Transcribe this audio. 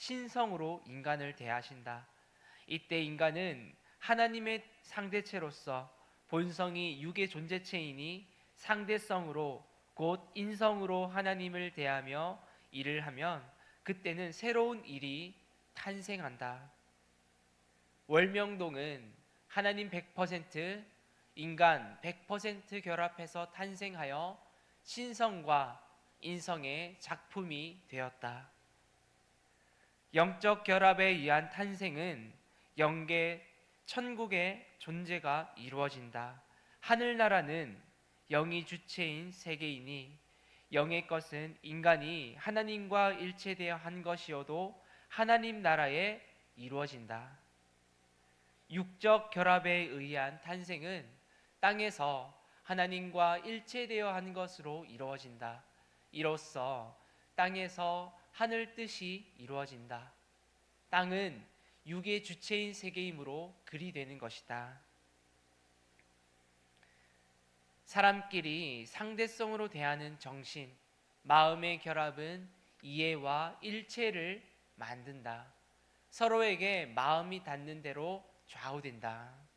신성으로 인간을 대하신다. 이때 인간은 하나님의 상대체로서 본성이 육의 존재체이니 상대성으로 곧 인성으로 하나님을 대하며 일을 하면 그때는 새로운 일이 탄생한다. 월명동은 하나님 100%, 인간 100% 결합해서 탄생하여 신성과 인성의 작품이 되었다. 영적 결합에 의한 탄생은 영계 천국의 존재가 이루어진다. 하늘나라는 영이 주체인 세계이니 영의 것은 인간이 하나님과 일체되어 한 것이어도 하나님 나라에 이루어진다. 육적 결합에 의한 탄생은 땅에서 하나님과 일체되어 한 것으로 이루어진다. 이로써 땅에서 하늘 뜻이 이루어진다. 땅은 육의 주체인 세계이므로 그리 되는 것이다. 사람끼리 상대성으로 대하는 정신, 마음의 결합은 이해와 일체를 만든다. 서로에게 마음이 닿는 대로 좌우된다.